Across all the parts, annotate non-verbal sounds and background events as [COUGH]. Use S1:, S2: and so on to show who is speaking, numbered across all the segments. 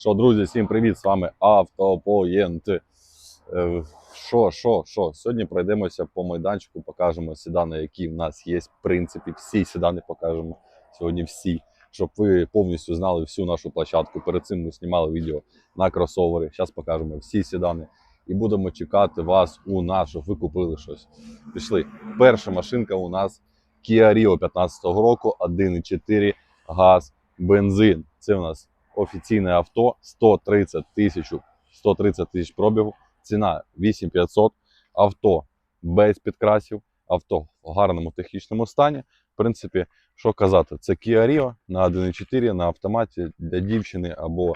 S1: Що, друзі, всім привіт! З вами Автопоєнт. Е, Що, що, що? Сьогодні пройдемося по майданчику, покажемо седани, які в нас є. В принципі, всі седани покажемо сьогодні всі, щоб ви повністю знали всю нашу площадку. Перед цим ми знімали відео на кросовери. Зараз покажемо всі седани. І будемо чекати вас у нас, щоб ви купили щось. Пішли. Перша машинка у нас Kia Rio 15-го року, 1,4 газ, бензин. Це у нас офіційне авто 130 тисяч 130 тисяч пробігу, ціна 8500, авто без підкрасів, авто в гарному технічному стані. В принципі, що казати, це Kia Rio на 1.4 на автоматі для дівчини або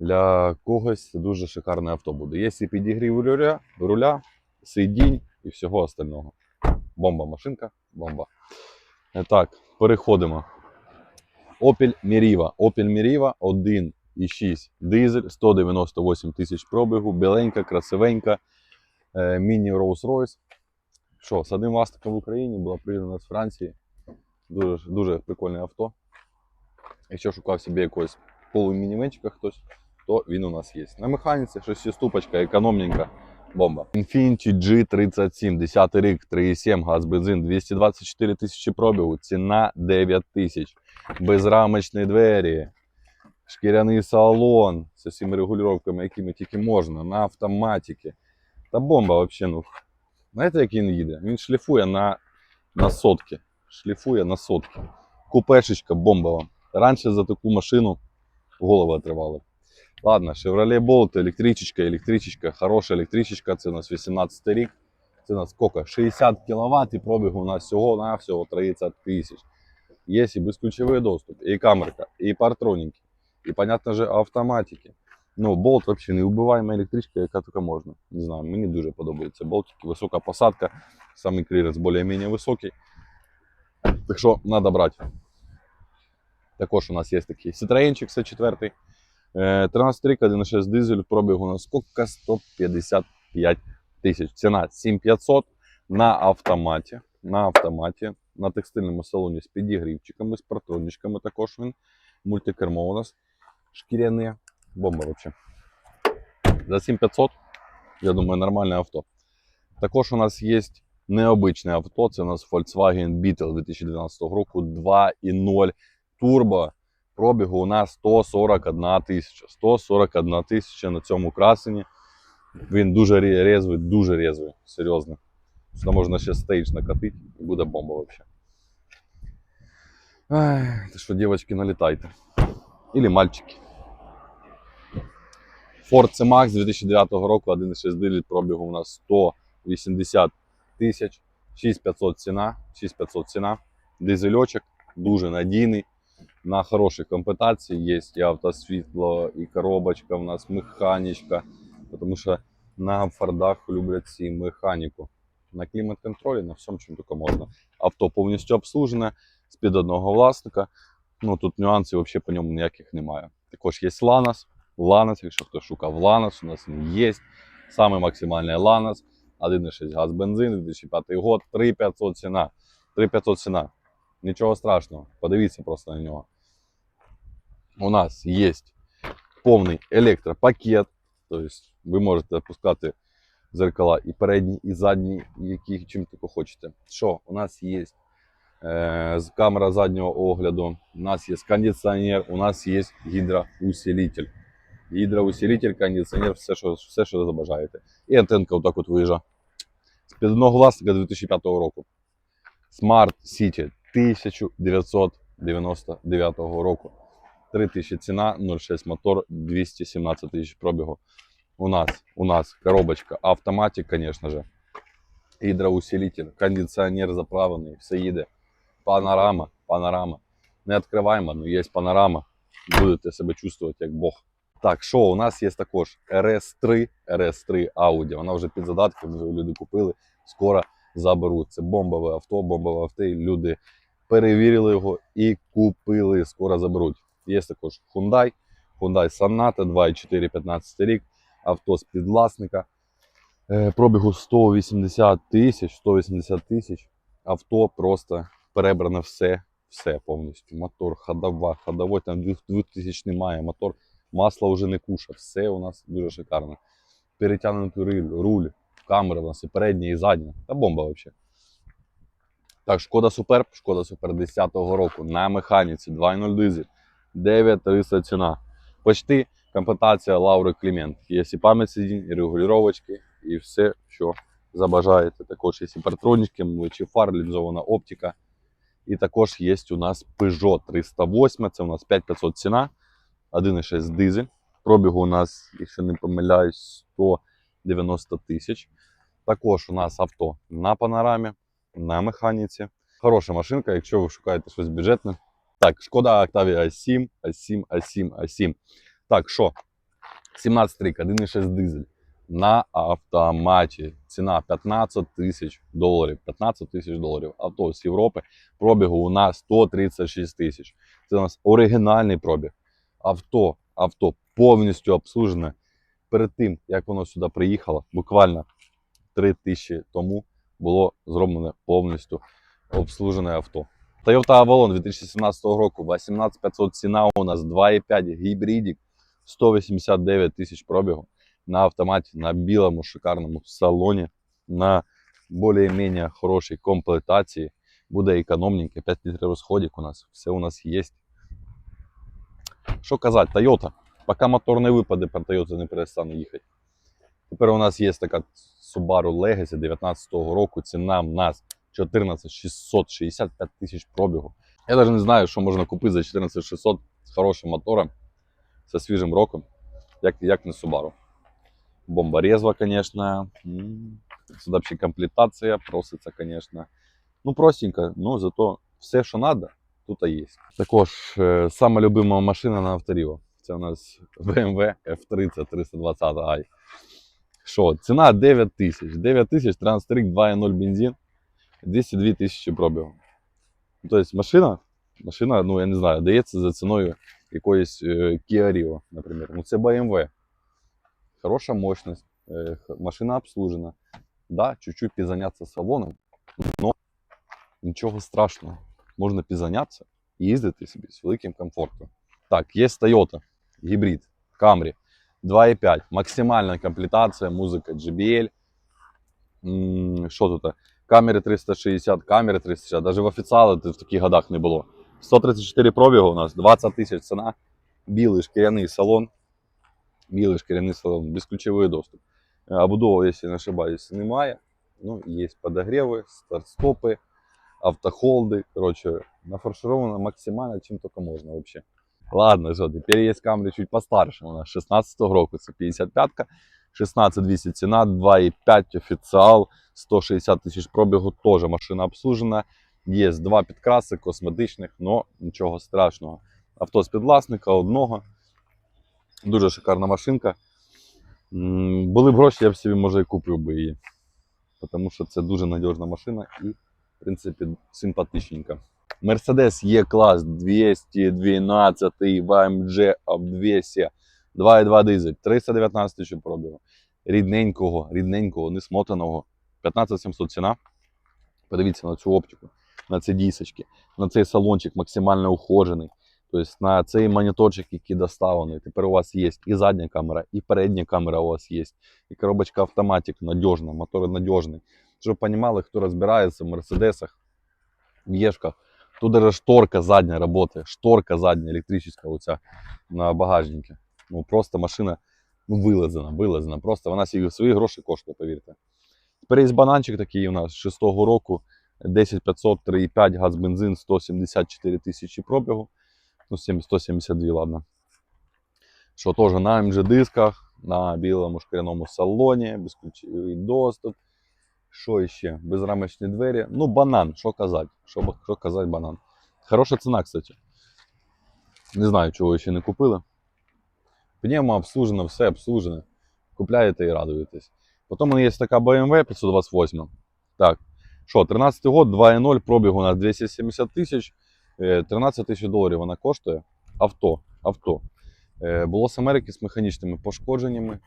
S1: для когось це дуже шикарне авто буде. Є і підігрів руля, руля, сидінь і всього остального. Бомба машинка, бомба. Так, переходимо. Opel Meriva. Opel Meriva 1,6 дизель, 198 тисяч пробігу, біленька, красивенька, е, міні Rolls-Royce. Що, з одним власником в Україні була придана з Франції. Дуже, дуже прикольне авто. Якщо шукав собі якогось полумінівенчика хтось, то він у нас є. На механіці щось ступочка, економненька. Бомба. Infiniti G37, 10 рік, 3,7 газ, бензин, 224 тисячі пробігу, ціна 9 тисяч безрамочні двері, шкіряний салон з усіма регулюваннями, якими тільки можна, на автоматіки. Та бомба взагалі, ну. Знаєте, як він їде? Він шліфує на, на сотки. Шліфує на сотки. Купешечка бомбова. Раніше за таку машину голови отривали. Ладно, Chevrolet Bolt, електричечка, електричечка, хороша електричечка, це у нас 18 рік. Це у нас скільки? 60 кВт і пробіг у нас всього-навсього 30 тисяч. Є і безключовий доступ, і камерка, і партроніки, і, понятно же, автоматики. Ну, болт взагалі неубиваема електричка, яка тільки можна. Не знаю, мені дуже подобається болтики, висока посадка, самий кліренс більш-менш високий. Так що треба брати. Також у нас є такий Citroenчик, це четвертий. Е, 13 рік, 1,6 дизель, пробіг у нас скільки? 155 тисяч. Ціна 7500 на автоматі. На автоматі на текстильному салоні з підігрівчиками, з партронічками також він. Мультикермо у нас шкіряне. Бомба взагалі. За 7500, я думаю, нормальне авто. Також у нас є необичне авто. Це у нас Volkswagen Beetle 2012 року 2.0 турбо. Пробігу у нас 141 тисяча. 141 тисяча на цьому красені. Він дуже резвий, дуже резвий, серйозно. Сюди можна ще стейдж накатити і буде бомба взагалі. Ай, що, дівчатки, налітайте. Или мальчики. Ford C-Max 2009 року, 1,6 диліт пробігу у нас 180 тисяч, 6500 ціна, 6500 ціна. Дизельочок дуже надійний, на хорошій комплектації є і автосвітло, і коробочка у нас, механічка, тому що на фордах люблять ці механіку. На клімат-контролі, на всьому, чим тільки можна. Авто повністю обслужене, з-під одного власника. Ну тут нюансів взагалі по ньому ніяких немає. Також є Ланос. Ланос, якщо хтось шукав Ланос, у нас він є. Саме максимальний Ланос. 1,6 газ бензин, 2005 год, 3500 ціна. 3500 ціна. Нічого страшного. Подивіться просто на нього. У нас є повний електропакет. Тобто ви можете опускати зеркала і передні, і задні, які чим тільки хочете. Що у нас є е, камера заднього огляду, у нас є кондиціонер, у нас є гідроусилитель. Гідроусилитель, кондиціонер, все, що, все, що забажаєте. І антенка отак от виїжджає. З під одного власника 2005 року. Smart City 1999 року. 3000 ціна, 0,6 мотор, 217 тисяч пробігу. У нас, у нас коробочка, автоматик, конечно же. Гідроусилитель, кондиціонер заправлений, все їде. Панорама, панорама. Не відкриваємо, але є панорама. Будете себе чувствувати як Бог. Так, що у нас є також RS3, RS3 Audi. Вона вже під задатками, вже люди купили. Скоро заберуть. Це бомбове авто, бомбове авто. і Люди перевірили його і купили. Скоро заберуть. Є також Hyundai, Hyundai Sonata 2.4 15 рік, авто з підвласника. Е, Пробігу 180 тисяч, 180 тисяч. Авто просто перебране все, все повністю. Мотор, ходова, ходовой там 2000 немає. Мотор масло вже не куша, все у нас дуже шикарно. Перетягнутий руль, руль, камери у нас і передня, і задня. Та бомба взагалі. Так, шкода Суперб, шкода Супер 10-го року на механіці 2.0 дизель, 9300 ціна. Почти комплектація Лаури Клімент. Є і пам'ять сидінь, і регулювачки, і все, що забажаєте. Також є і партронічки, млечі фар, лінзована оптика. І також є у нас Peugeot 308, це у нас 5500 ціна, 1,6 дизель. Пробігу у нас, якщо не помиляюсь, 190 тисяч. Також у нас авто на панорамі, на механіці. Хороша машинка, якщо ви шукаєте щось бюджетне. Так, шкода Octavia A7, A7, A7, A7. Так, що? 17 рік, 1,6 дизель. На автоматі. Ціна 15 тисяч доларів. 15 тисяч доларів. Авто з Європи. Пробігу у нас 136 тисяч. Це у нас оригінальний пробіг. Авто, авто повністю обслужене. Перед тим, як воно сюди приїхало, буквально 3 тисячі тому було зроблене повністю обслужене авто. Toyota Avalon 2017 року, 18500 ціна у нас 2,5 гібридік, 189 тисяч пробігу на автоматі, на білому шикарному салоні, на більш-менш хорошій комплектації. Буде економненьке, 5 літрів розходик у нас, все у нас є. Що казати, Toyota. Поки мотор не випаде, про Toyota не перестане їхати. Тепер у нас є така Subaru Legacy 19-го року. Ціна в нас 14 665 тисяч пробігу. Я навіть не знаю, що можна купити за 14 600 з хорошим мотором, зі свіжим роком, як, як не Subaru. Бомба резва, звісно. Сюди ще комплектація проситься, звісно. Ну, простенько, ну зато все, що треба, тут є. Також е, сама любима машина на авторіво. Це у нас BMW F30 320 i. Що, ціна 9 тисяч. 9 тисяч, 13 рік, 2.0 бензин, 202 тисячі пробігу. Тобто машина, машина, ну я не знаю, дається за ціною якоїсь е, Kia Rio, наприклад. Ну це BMW. Хороша мощність, е, машина обслужена. Да, чуть-чуть підзаняться салоном, но нічого страшного. Можна підзаняться і їздити собі з великим комфортом. Так, є Toyota, гібрид, Camry 2.5, максимальна комплектація, музика JBL. Що тут? Камери 360, камери 360, навіть в офіціали в таких годах не було. 134 пробігу у нас, 20 тисяч ціна, білий шкіряний салон. Білий шкіряний салон, безключовий доступ. Е, Обудова, якщо не ошибаюсь, немає. Ну, є подогреви, старт-стопи, автохолди. Коротше, нафаршировано максимально, чим тільки можна взагалі. Ладно, що, тепер є камери чуть постарше. Нас 16 року, це 55-ка, 16200 ціна, 2,5 офіціал, 160 тисяч пробігу, теж машина обслужена. Є два підкраси косметичних, але нічого страшного. Авто з підвласника одного. Дуже шикарна машинка. Були б гроші, я б собі може і купив би її. Тому що це дуже надіжна машина і, в принципі, симпатичненька. Mercedes E-клас 212 в AMG обвесі 2,2 дизель, 319 тисяч пробігу. Рідненького, рідненького, несмотаного. 15700 ціна. Подивіться на цю оптику, на ці дісочки, на цей салончик максимально ухожений. Тобто на цей моніторчик, який доставлений, тепер у вас є і задня камера, і передня камера у вас є, і коробочка автоматик надіжна, мотор надіжний. Щоб розуміли, хто розбирається в мерседесах, в Єшках, тут даже шторка задня працює, шторка задня електрична оця на багажнику. Ну просто машина ну, вилазена, вилазена. Просто вона свої, гроші коштує, повірте. Тепер є бананчик такий у нас з 6-го року, 10500, 3,5, газ, бензин, 174 тисячі пробігу. Ну, 172, ладно. Що теж на МЖ дисках, на білому шкіряному салоні, безключовий доступ. Що ще? Безрамочні двері. Ну, банан, що казати? Що, що казати банан? Хороша ціна, кстати. Не знаю, чого ще не купили. Пневмо обслужено, все обслужене. Купляєте і радуєтесь. Потім у мене є така BMW 528. Так. Що, 13 год, 2.0, пробіг у нас 270 тисяч. Е, 13 тисяч доларів вона коштує. Авто. Авто. Е, Було з Америки з механічними пошкодженнями.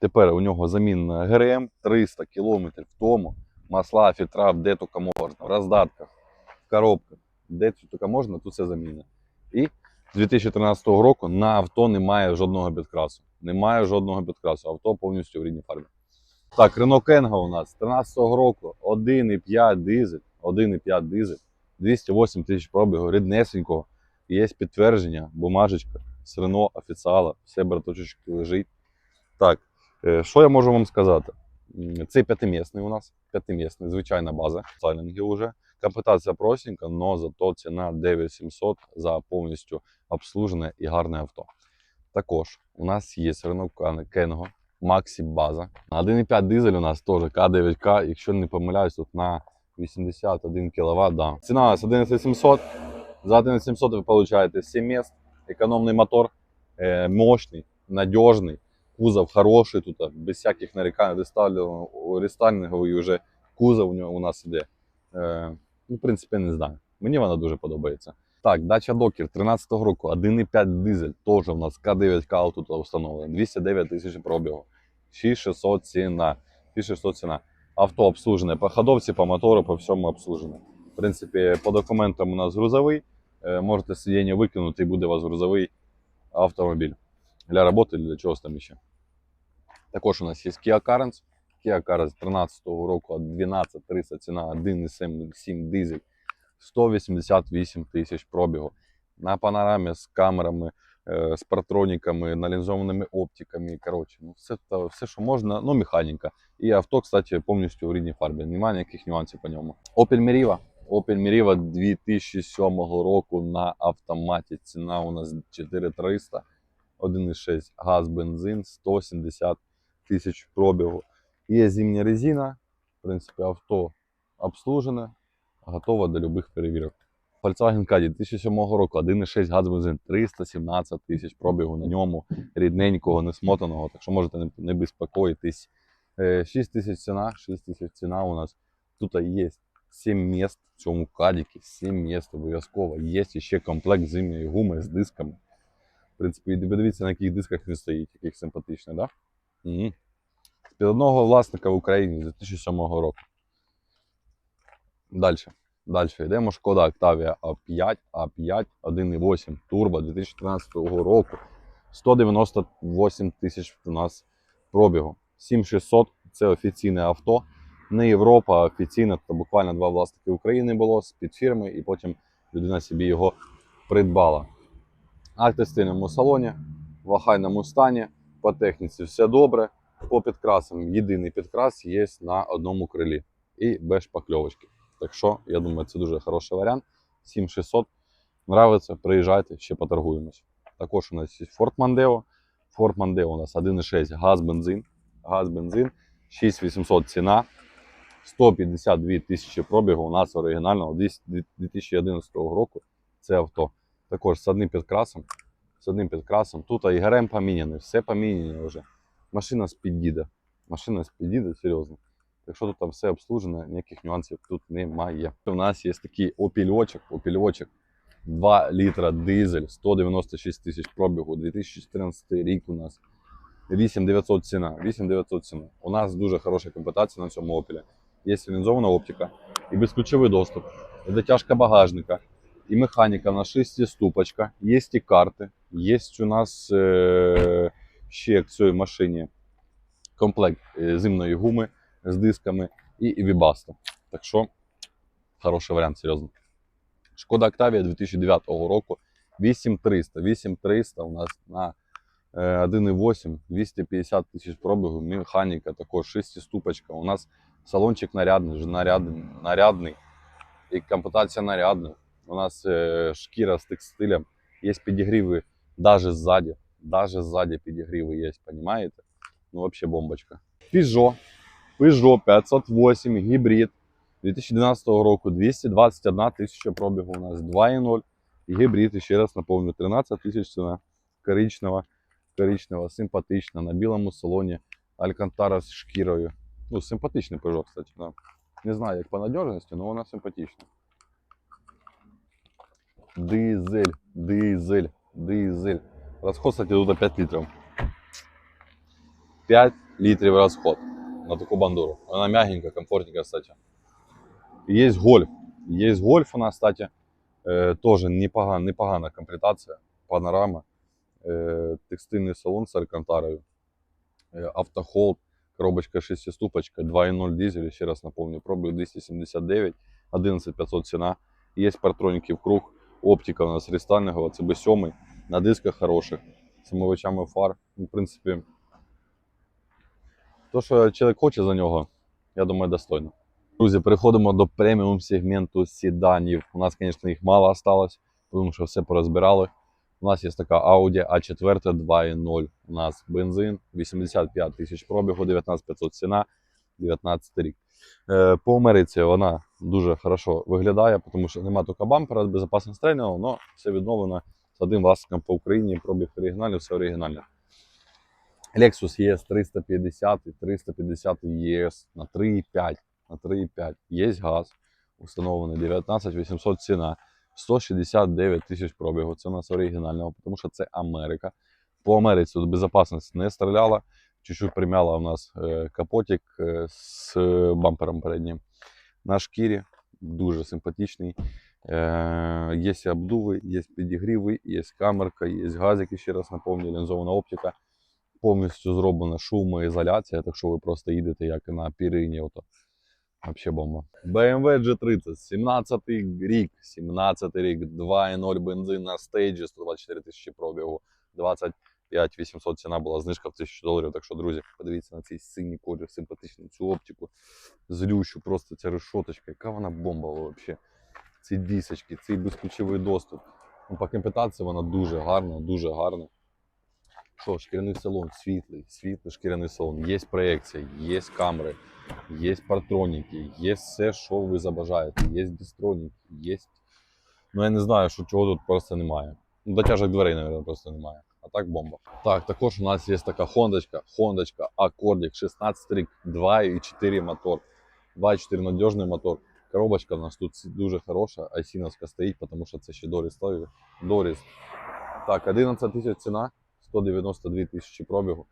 S1: Тепер у нього замінна ГРМ 300 км тому. Масла, фільтра, де тільки можна, в роздатках, в коробках, де тільки можна, тут все заміна. І з 2013 року на авто немає жодного підкрасу. Немає жодного підкрасу. Авто повністю в рідній фарбі. Так, Renault Кенга у нас 13-го року 1,5 дизель, 1,5 дизель, 208 тисяч пробігу, ріднесенького. Є підтвердження, бумажечка з Renault офіціала, все браточечки лежить. Так, що я можу вам сказати? Це п'ятимісний у нас, п'ятимісний, звичайна база. Сайлінги вже. Комплектація простенька, але зато ціна 9700 за повністю обслужене і гарне авто. Також у нас є Renault Kengo, Maxi база. 1,5 дизель у нас теж К9К, якщо не помиляюсь, тут на 81 кВт. Да. Ціна у нас 11700. За 11700 ви получаєте 7 місць, економний мотор, е, мощний, надіжний, кузов хороший тут, без всяких нарікань, рестайлінговий- вже кузов у нього у нас іде. Е, ну, в принципі, не знаю. Мені вона дуже подобається. Так, дача Докер 13 року, 1,5 дизель, теж у нас К9К тут встановлено, 209 тисяч пробігу, 6600 ціна, 6600 ціна. Авто обслужене по ходовці, по мотору, по всьому обслужене. В принципі, по документам у нас грузовий, Е, можете сидіння викинути і буде у вас грузовий автомобіль для роботи для чогось там ще. Також у нас є Kia Carens. Kia Carens 13 року 12300 ціна 1,7 дизель. 188 тисяч пробігу. На панорамі з камерами, е, з партроніками, налінзованими оптиками. Коротше, ну все, все, що можна, ну, механіка. І авто, кстати, повністю в рідній фарбі. Немає ніяких нюансів по ньому. Opel Meriva. Opel Meriva 2007 року на автоматі. Ціна у нас 4300. 1,6 газ, бензин, 170 тисяч пробігу. Є зимня резина. В принципі, авто обслужене, готова до любих перевірок. Volkswagen Caddy 2007 року, 1,6 газ бензин, 317 тисяч пробігу на ньому, рідненького, несмотаного, так що можете не, безпокоїтись. Е, 6 тисяч ціна, 6 тисяч ціна у нас. Тут є 7 міст в цьому кадіки, 7 міст обов'язково. Є ще комплект зимньої гуми з дисками. В принципі, подивіться, на яких дисках він стоїть, яких симпатичний, так? Да? Угу. З-під одного власника в Україні з 2007 року. Далі. Далі йдемо. Шкода Octavia A5, A5, 1.8 турбо 2013 року. 198 тисяч у нас пробігу. 7600 це офіційне авто. Не Європа, а офіційне. Це буквально два власники України було з під фірми, і потім людина собі його придбала. Акти в салоні, в охайному стані, по техніці все добре. По підкрасам єдиний підкрас є на одному крилі і без шпакльовочки. Так що, я думаю, це дуже хороший варіант. 7600. Нравиться, приїжджайте, ще поторгуємось. Також у нас є Ford Mondeo. Ford Mondeo у нас 1,6 газ бензин. Газ бензин, 6800 ціна, 152 тисячі пробігу. У нас оригінального 2011 року. Це авто. Також з одним підкрасом. З одним підкрасом. Тут і ГРМ поміняний, все поміняно вже. Машина з під'їде. Машина з під'їде, серйозно. Якщо тут там все обслужено, ніяких нюансів тут немає. У нас є такий опільочок, опільочок 2 літра дизель, 196 тисяч пробігу, 2014 рік у нас. 8900 ціна. 8900 ціна. У нас дуже хороша комплектація на цьому опілі. Є лінзована оптика і безключовий доступ, і дотяжка багажника, і механіка на 6 ступочка, є і карти, є у нас е- ще к цій машині комплект е, зимної гуми з дисками і Вібаста. Так що, хороший варіант, серйозно. Шкода Octavia 2009 року 8300. 8300 у нас на е, 1,8, 250 тисяч пробігу, механіка також 6 ступочка. У нас салончик нарядний, нарядний, нарядний і комплектація нарядна. У нас е, шкіра з текстилем, є підігріви навіть ззаді. Даже ззаді підігріви є, понимаєте? Ну, вообще бомбочка. Peugeot. Peugeot 508 гібрид 2012 року 221 тисяча пробігу у нас 2.0. І гібрид, і ще раз напомню, 13 тисяч ціна. Коричнева, коричнева, симпатична, на білому салоні. Алькантара з шкірою. Ну, симпатичний Peugeot, кстати. Да. Не знаю, як по надіжності, але вона симпатична. Дизель, дизель, Дизель. Розход, кстати, тут 5 літрів. 5 літрів розход на таку бандуру. Вона мягенька, комфортненька, кстати. Є гольф. Є гольф у нас, кстати. Е, Тоже непогана, непогана комплектація. панорама, е, текстильний салон з Алькантарою, е, автохолд, коробочка шестиступочка, 2.0 дизель, ще раз напомню, пробую 279, 11500 ціна. Є партроніки в круг, оптика у нас рестайлінгова, це B7, на дисках хороших, з омивачами фар. Ну, В принципі, то, що чоловік хоче за нього, я думаю, достойно. Друзі, переходимо до преміум сегменту седанів. У нас, звісно, їх мало осталось, тому що все порозбирали. У нас є така Audi A4 2.0. У нас бензин, 85 тисяч пробігу, 19500 ціна, 19 рік. Е, По Америці вона дуже хорошо виглядає, тому що немає тільки бампера безпечно стрельного, але все відновлено з одним власником по Україні, пробіг оригінальний, все оригінальне. Lexus ES 350 і 350 ES на 3,5. На 3,5. Є газ, установлений 19 800 ціна. 169 тисяч пробігу. Це у нас оригінального, тому що це Америка. По Америці тут безпечність не стріляла. Чуть-чуть примяла у нас е, капотик е, з бампером переднім. На шкірі дуже симпатичний. Е, Є обдуви, є підігріви, є камерка, є газики, ще раз напомню, лінзована оптика. Повністю зроблена шумоізоляція, так що ви просто їдете як на пірині. Ото. Вообще бомба. BMW G30, 17 рік, 17 рік, 2.0 бензин на стейджі, 124 тисячі пробігу, 25 800 ціна була, знижка в 1000 доларів. Так що, друзі, подивіться на цей синій колір, симпатичний, цю оптику, злющу, просто ця решоточка, яка вона бомба взагалі. Ці дісочки, цей безключовий доступ. Ну, по комплектації вона дуже гарна, дуже гарна. Що, шкіряний салон, світлий, світлий шкіряний салон, є проекція, є камери, є партроніки, є все, що ви забажаєте, є дистроніки, є. Ну я не знаю, що чого тут просто немає. Ну, дотяжок дверей, мабуть, просто немає. А так бомба. Так, також у нас є така хондочка, хондочка, акордик, 16 рік, 2,4 мотор. 2,4 надіжний мотор. Коробочка у нас тут дуже хороша, айсіновська стоїть, тому що це ще Доріс. Доріс. Так, 11 тисяч ціна, 192 тисячі пробігу.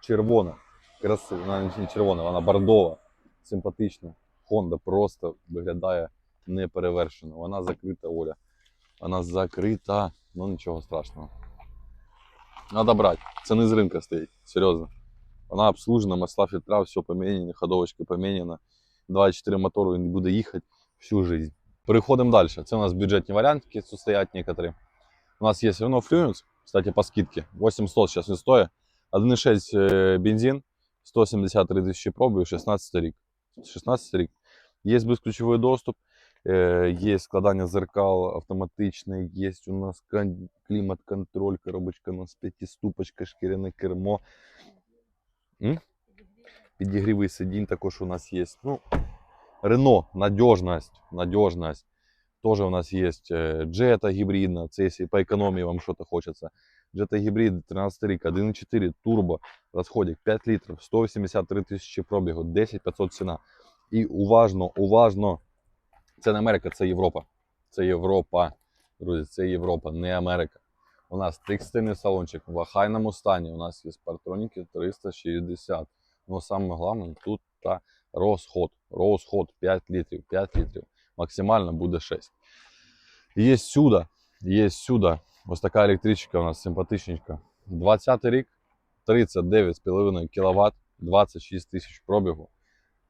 S1: Червона, красива, не червона, вона бордова, симпатична. Honda просто виглядає неперевершено. Вона закрита, Оля. Вона закрита, ну нічого страшного. Надо брати. Це не з ринка стоїть, серйозно. Вона обслужена, масла фільтра, все поміняно, ходовочки поміняно. 2.4 мотору він буде їхати всю жизнь. Переходимо далі. Це у нас бюджетні варіанти, які тут стоять некоторі. У нас є Renault Fluence, кстати, по скидке. 800 сейчас не стоит. 1.6 э, бензин, 173 тисячі пробів, 16 рік. 16 рік. Є безключовий доступ, е, є складання зеркал автоматичне, є у нас кон- клімат-контроль, коробочка у нас п'ятиступочка, шкіряне кермо. М? Підігрівий сидінь також у нас є. Ну, Рено, надіжність, надіжність. Тоже у нас э, Jetta гибридная, це если по экономии вам что-то хочется. Jetta гибрид 13 рік, 1.4 турбо, розходик 5 літрів, 183 тисячі пробігу, 10 500 ціна. І уважно, уважно, це не Америка, це Європа. Це Європа. Друзі, це Європа, не Америка. У нас текстильний салончик в охайному стані. У нас є партроніки 360. Ну саме головне тут та розход. Розход 5 літрів, 5 літрів. Максимально буде 6. Є сюди, є сюди. Ось така електричка у нас симпатичненька. 20 рік, 39,5 кВт, 26 тисяч пробігу.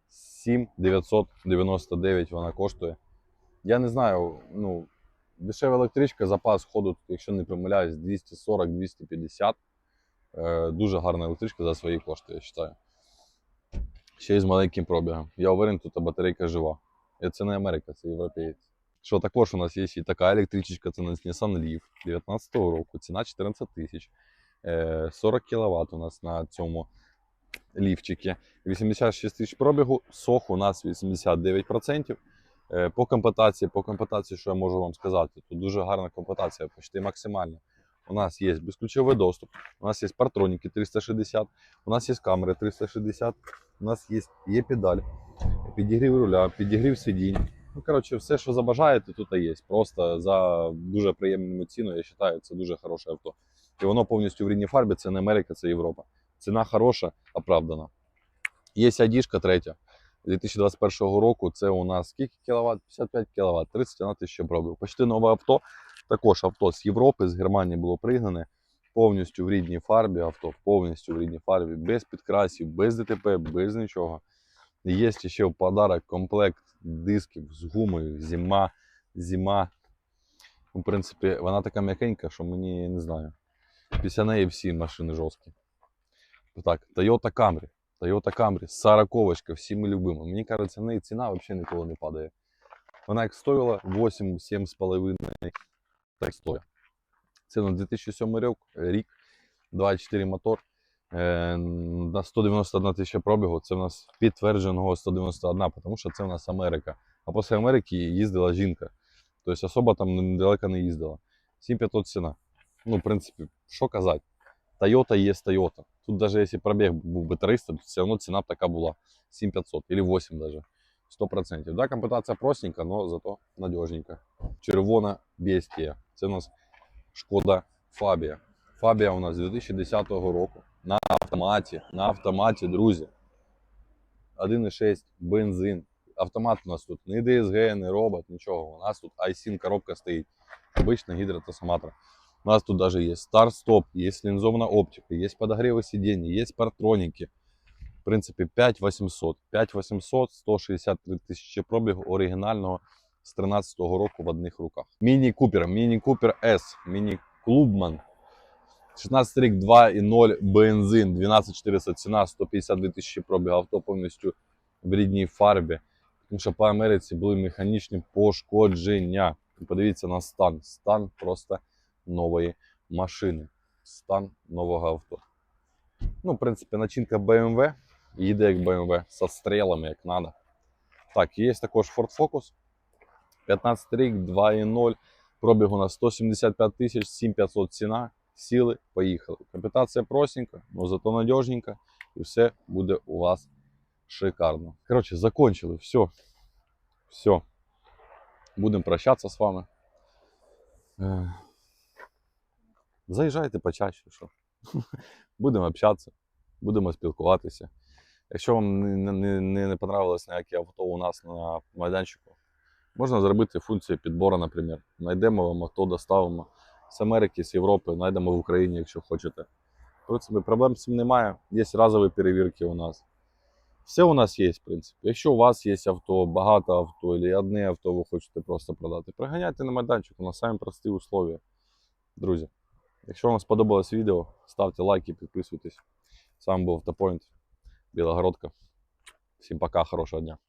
S1: 7999 вона коштує. Я не знаю, ну, дешева електричка, запас ходу, якщо не помиляюсь, 240-250. Е, дуже гарна електричка за свої кошти, я вважаю. Ще й з маленьким пробігом. Я уверен, тут батарейка жива. І це не Америка, це європейці. Що також у нас є і така електричка, це Nissan Leaf 19-го року, ціна 14 тисяч. Е, 40 кВт у нас на цьому ліфчики. 86 тисяч пробігу, сох у нас 89%. Е, По комплектації, по комплектації, що я можу вам сказати, тут дуже гарна комплектація, почти максимальна. У нас є безключовий доступ, у нас є партроніки 360, у нас є камери 360, у нас є, є педаль, підігрів руля, підігрів сидінь. Ну, коротше, все, що забажаєте, тут є. Просто за дуже приємну ціну, я вважаю, це дуже хороше авто. І воно повністю в рідній фарбі, це не Америка, це Європа. Ціна хороша, оправдана. Є ID третя. 2021 року це у нас скільки кіловат? 55 кВт, 31 тисяча пробів. Почти нове авто. Також авто з Європи, з Германії було пригнане. Повністю в рідній фарбі авто, повністю в рідній фарбі, без підкрасів, без ДТП, без нічого. Є ще в подарок комплект дисків з гумою, зима, зима. В принципі, вона така м'якенька, що мені не знаю. Після неї всі машини жорсткі. Так, Toyota Camry. Toyota Camry, 40 всі ми любимо. Мені кажеться, в неї ціна взагалі ніколи не падає. Вона як стоїла 8-7,5, так стоїть. Це на 2007 рік, рік 2.4 мотор. Е, на 191 тисяча пробігу. Це в нас підтвердженого 191, тому що це в нас Америка. А після Америки їздила жінка. Тобто особа там далеко не їздила. 7500 ціна. Ну, в принципі, що казати. Toyota є Toyota. Тут навіть якщо пробіг був би 300, то все одно ціна б така була 7500 или 8 даже. 100%. Да, комплектація простенька, но зато надежненька. Червона бестія. Це у нас Шкода Фабія. Фабія у нас 2010 року. На автоматі. На автоматі, друзі. 1,6 бензин. Автомат у нас тут не DSG, не робот, нічого. У нас тут iSIN коробка стоїть. Обычно гидротрансформатор. У нас тут даже есть старт-стоп, есть линзованная оптика, есть подогревы сидений, есть партроники. В принципі, 5800. 5800, 163 тисячі пробігу оригінального з 13 року в одних руках. Міні Купер, Міні Купер S, Міні Клубман. 16 рік 2.0 бензин, 12400 ціна, 152 тисячі пробіг авто повністю в рідній фарбі. Тому що по Америці були механічні пошкодження. Подивіться на стан. Стан просто нової машини. Стан нового авто. Ну, в принципі, начинка BMW. Їде як BMW, со стрілами, як треба. Так, є також Ford Focus. 15 рік, 2.0. Пробіг у нас 175 тисяч, 7500 ціна. Сіли, поїхали. Капітація простенька, але зато надіжненька. І все буде у вас шикарно. Коротше, закончили. Все. Все. Будемо прощатися з вами. Е, Заїжджайте почаще, що. [LAUGHS] Будемо общатися, будемо спілкуватися. Якщо вам не, не, не, не понравилось ніяке авто у нас на майданчику, можна зробити функцію підбору, наприклад. Знайдемо вам авто, доставимо з Америки, з Європи, знайдемо в Україні, якщо хочете. В принципі, проблем з цим немає. Є разові перевірки у нас. Все у нас є, в принципі. Якщо у вас є авто, багато авто, або одне авто ви хочете просто продати, приганяйте на майданчик, у нас самі прості условия. Друзі, якщо вам сподобалось відео, ставте лайки, підписуйтесь. Вами був Автопоінт, Білогородка. Всім пока, хорошого дня.